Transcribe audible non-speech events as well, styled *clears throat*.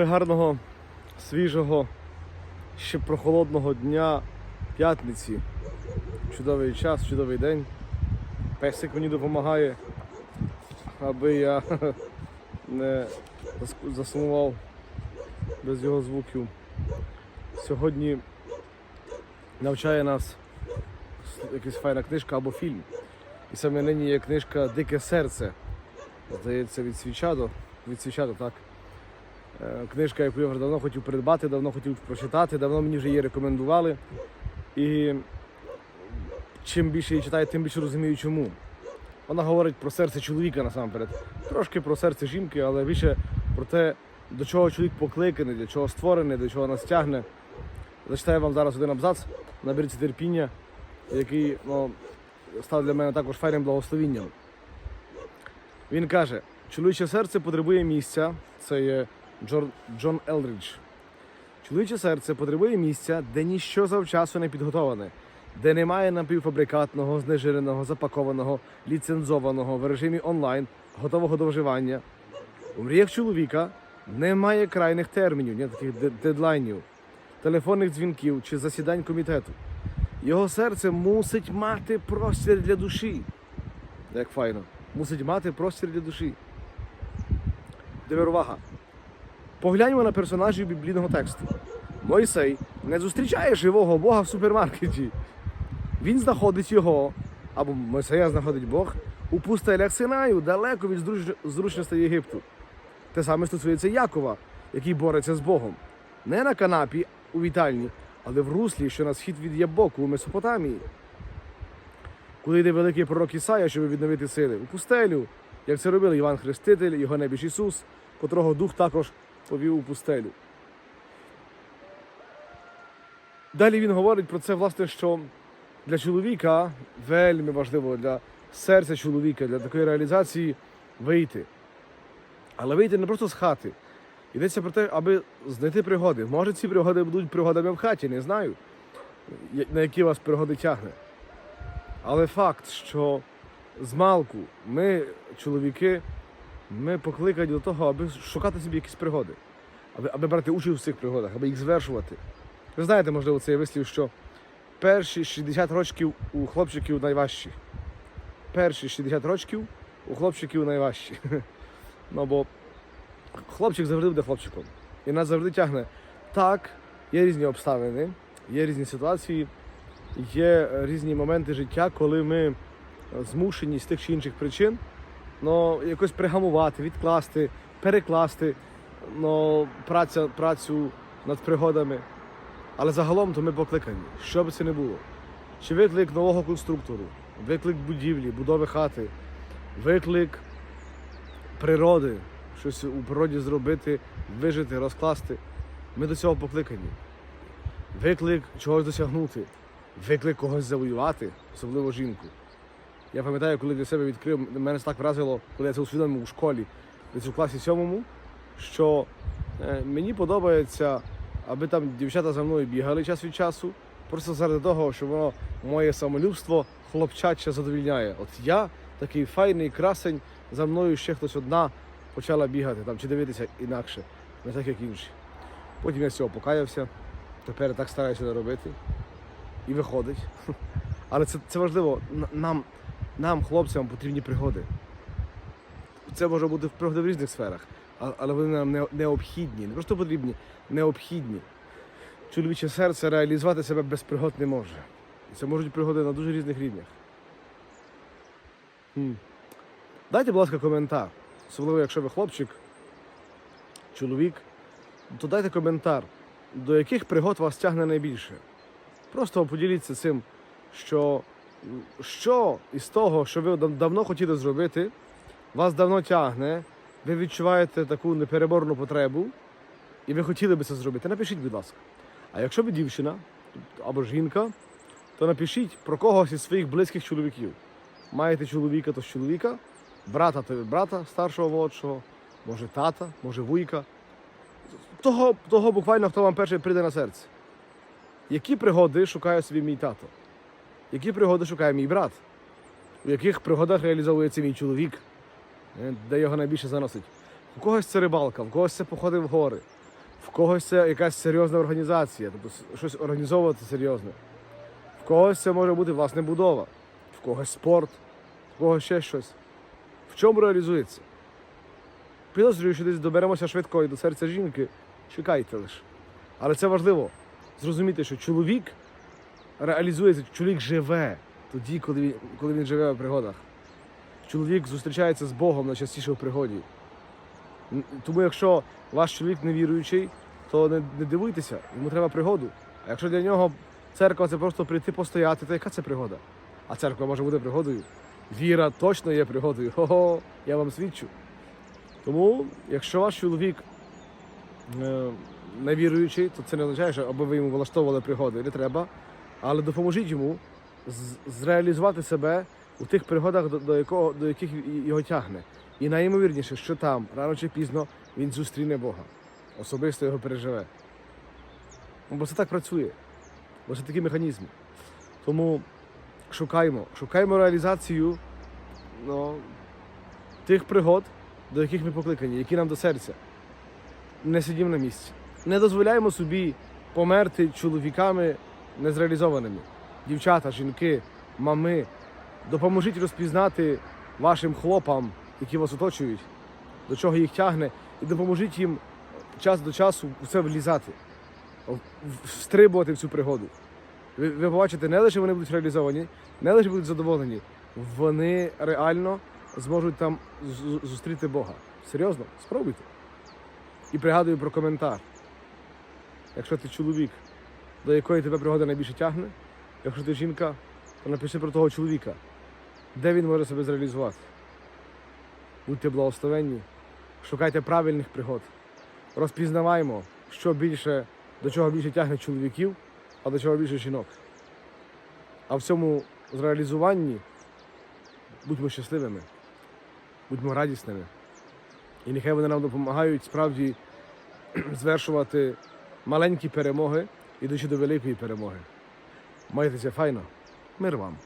пригарного, свіжого, ще прохолодного дня п'ятниці. Чудовий час, чудовий день. Песик мені допомагає, аби я *laughs* не зас- засумував без його звуків. Сьогодні навчає нас якась файна книжка або фільм. І саме нині є книжка Дике серце. Здається, від Свічадо. Від Свічадо, так. Е, Книжка, яку я вже давно хотів придбати, давно хотів прочитати, давно мені вже її рекомендували. І чим більше її читаю, тим більше розумію, чому. Вона говорить про серце чоловіка насамперед. Трошки про серце жінки, але більше про те, до чого чоловік покликаний, для чого створений, до чого нас тягне. Зачитаю вам зараз один абзац, наберіться терпіння, який ну, став для мене також файним благословінням. Він каже: чоловіче серце потребує місця. Це є Джор... Джон Елридж. Чоловіче серце потребує місця, де ніщо завчасу не підготоване, де немає напівфабрикатного, знежиреного, запакованого, ліцензованого в режимі онлайн, готового до вживання. У мріях чоловіка немає крайних термінів, ні таких дедлайнів, телефонних дзвінків чи засідань комітету. Його серце мусить мати простір для душі. Як файно. Мусить мати простір для душі. Тепер увага. Погляньмо на персонажів біблійного тексту. Мойсей не зустрічає живого Бога в супермаркеті. Він знаходить його, або Мойсея знаходить Бог у пустелях Синаю, далеко від зручностей Єгипту. Те саме стосується Якова, який бореться з Богом. Не на канапі у вітальні, але в руслі, що на схід від Ябоку у Месопотамії. Коли йде великий пророк Ісая, щоб відновити сили, у пустелю, як це робив Іван Хреститель, його небіж Ісус, котрого дух також повів у пустелю. Далі він говорить про це, власне, що для чоловіка вельми важливо для серця чоловіка, для такої реалізації вийти. Але вийти не просто з хати. Йдеться про те, аби знайти пригоди. Може, ці пригоди будуть пригодами в хаті, не знаю, на які вас пригоди тягне. Але факт, що з малку ми, чоловіки, ми покликані до того, аби шукати собі якісь пригоди, аби, аби брати участь в цих пригодах, аби їх звершувати. Ви знаєте, можливо, цей вислів, що перші 60 років у хлопчиків найважчі. Перші 60 років у хлопчиків найважчі. *laughs* Ну бо хлопчик завжди буде хлопчиком. І нас завжди тягне. Так, є різні обставини, є різні ситуації, є різні моменти життя, коли ми змушені з тих чи інших причин ну, якось пригамувати, відкласти, перекласти ну, праця, працю над пригодами. Але загалом то ми покликані, що би це не було. Чи виклик нового конструктору, виклик будівлі, будови хати, виклик природи, щось у природі зробити, вижити, розкласти. Ми до цього покликані. Виклик чогось досягнути, виклик когось завоювати, особливо жінку. Я пам'ятаю, коли для себе відкрив, мене так вразило, коли я це усвідомив у школі, десь у класі сьомому, що е, мені подобається, аби там дівчата за мною бігали час від часу, просто заради того, що воно моє самолюбство хлопчаче задовільняє. От я такий файний красень, за мною ще хтось одна почала бігати там, чи дивитися інакше, не так як інші. Потім я з цього покаявся, тепер так стараюся не робити. І виходить. Але це, це важливо. Нам, нам, хлопцям, потрібні пригоди. Це може бути пригоди в різних сферах, але вони нам необхідні. Не просто потрібні, необхідні. Чоловіче серце реалізувати себе без пригод не може. І це можуть пригоди на дуже різних рівнях. М. Дайте, будь ласка, коментар. Особливо, якщо ви хлопчик, чоловік, то дайте коментар, до яких пригод вас тягне найбільше. Просто поділіться цим, що, що із того, що ви давно хотіли зробити, вас давно тягне, ви відчуваєте таку непереборну потребу, і ви хотіли би це зробити. Напишіть, будь ласка. А якщо ви дівчина або жінка, то напишіть про когось із своїх близьких чоловіків. Маєте чоловіка, то з чоловіка, брата то брата старшого молодшого, може тата, може вуйка. Того, того буквально, хто вам перший прийде на серце. Які пригоди шукає собі мій тато? Які пригоди шукає мій брат? У яких пригодах реалізовується мій чоловік? Е, Де його найбільше заносить? У когось це рибалка, в когось це походи в гори, В когось це якась серйозна організація, тобто щось організовувати серйозне. В когось це може бути власне будова, в когось спорт, в когось ще щось. В чому реалізується? Підозрюю, що десь доберемося швидко і до серця жінки. Чекайте лише. Але це важливо зрозуміти, що чоловік реалізується, чоловік живе тоді, коли він, коли він живе в пригодах. Чоловік зустрічається з Богом найчастіше в пригоді. Тому якщо ваш чоловік невіруючий, то не, не дивуйтеся, йому треба пригоду. А якщо для нього церква це просто прийти постояти, то яка це пригода? А церква може бути пригодою. Віра точно є пригодою. Хо-хо, я вам свідчу. Тому, якщо ваш чоловік е, невіруючий, то це не означає, що аби ви йому влаштовували пригоди, не треба. Але допоможіть йому зреалізувати себе у тих пригодах, до, якого, до яких його тягне. І найімовірніше, що там, рано чи пізно, він зустріне Бога. Особисто його переживе. Ну, Бо це так працює. Бо це такі механізми. Тому шукаймо, шукаймо реалізацію ну, тих пригод, до яких ми покликані, які нам до серця. Не сидімо на місці. Не дозволяємо собі померти чоловіками незреалізованими. Дівчата, жінки, мами, допоможіть розпізнати вашим хлопам, які вас оточують, до чого їх тягне, і допоможіть їм час до часу в це влізати, встрибувати в цю пригоду. Ви, ви побачите, не лише вони будуть реалізовані, не лише будуть задоволені, вони реально зможуть там зустріти Бога. Серйозно, спробуйте. І пригадую про коментар. Якщо ти чоловік, до якої тебе пригода найбільше тягне, якщо ти жінка, то напиши про того чоловіка, де він може себе зреалізувати. Будьте благословенні, шукайте правильних пригод, розпізнаваймо, що більше, до чого більше тягне чоловіків, а до чого більше жінок. А в цьому зреалізуванні будьмо щасливими, будьмо радісними. І нехай вони нам допомагають справді *clears throat* звершувати маленькі перемоги, ідучи до великої перемоги. Майтеся файно, мир вам!